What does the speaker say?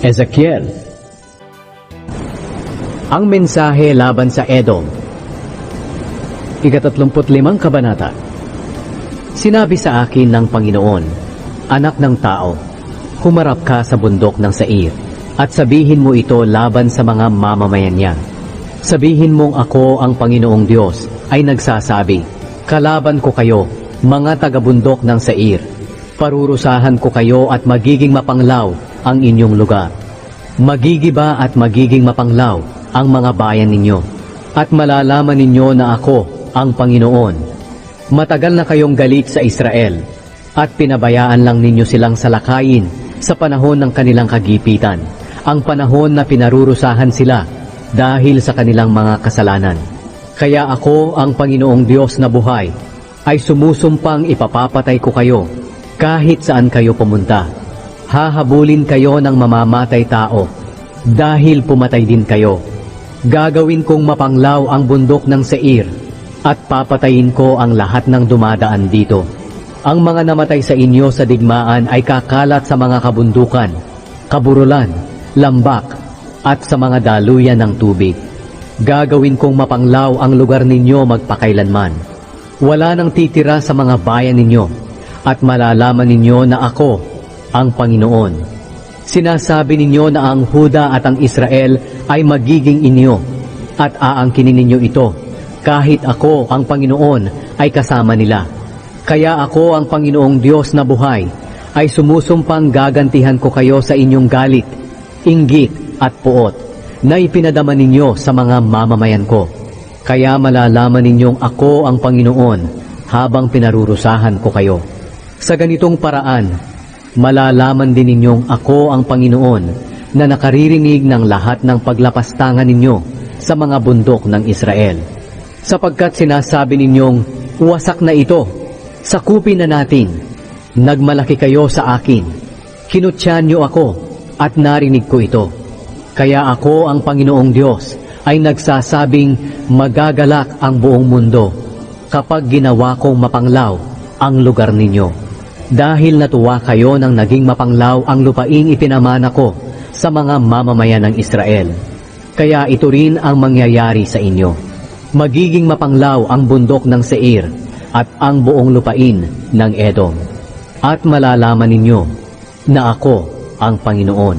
Ezekiel Ang mensahe laban sa Edom Ikatatlumput limang kabanata Sinabi sa akin ng Panginoon, Anak ng tao, humarap ka sa bundok ng Sair, at sabihin mo ito laban sa mga mamamayan niya. Sabihin mong ako ang Panginoong Diyos ay nagsasabi, Kalaban ko kayo, mga taga-bundok ng Sair. Parurusahan ko kayo at magiging mapanglaw ang inyong lugar. Magigiba at magiging mapanglaw ang mga bayan ninyo. At malalaman ninyo na ako ang Panginoon. Matagal na kayong galit sa Israel at pinabayaan lang ninyo silang salakayin sa panahon ng kanilang kagipitan, ang panahon na pinarurusahan sila dahil sa kanilang mga kasalanan. Kaya ako, ang Panginoong Diyos na buhay, ay sumusumpang ipapapatay ko kayo kahit saan kayo pumunta. Hahabulin kayo ng mamamatay tao dahil pumatay din kayo. Gagawin kong mapanglaw ang bundok ng Seir at papatayin ko ang lahat ng dumadaan dito. Ang mga namatay sa inyo sa digmaan ay kakalat sa mga kabundukan, kaburulan, lambak, at sa mga daluyan ng tubig. Gagawin kong mapanglaw ang lugar ninyo magpakailanman. Wala nang titira sa mga bayan ninyo, at malalaman ninyo na ako ang Panginoon. Sinasabi ninyo na ang Huda at ang Israel ay magiging inyo, at aangkinin ninyo ito kahit ako, ang Panginoon, ay kasama nila. Kaya ako, ang Panginoong Diyos na buhay, ay sumusumpang gagantihan ko kayo sa inyong galit, inggit at puot, na ipinadama ninyo sa mga mamamayan ko. Kaya malalaman ninyong ako ang Panginoon habang pinarurusahan ko kayo. Sa ganitong paraan, malalaman din ninyong ako ang Panginoon na nakaririnig ng lahat ng paglapastangan ninyo sa mga bundok ng Israel sapagkat sinasabi ninyong, wasak na ito, sakupin na natin. Nagmalaki kayo sa akin, kinutyan niyo ako, at narinig ko ito. Kaya ako ang Panginoong Diyos ay nagsasabing magagalak ang buong mundo kapag ginawa kong mapanglaw ang lugar ninyo. Dahil natuwa kayo nang naging mapanglaw ang lupaing ipinamana ko sa mga mamamayan ng Israel. Kaya ito rin ang mangyayari sa inyo magiging mapanglaw ang bundok ng Seir at ang buong lupain ng Edom. At malalaman ninyo na ako ang Panginoon.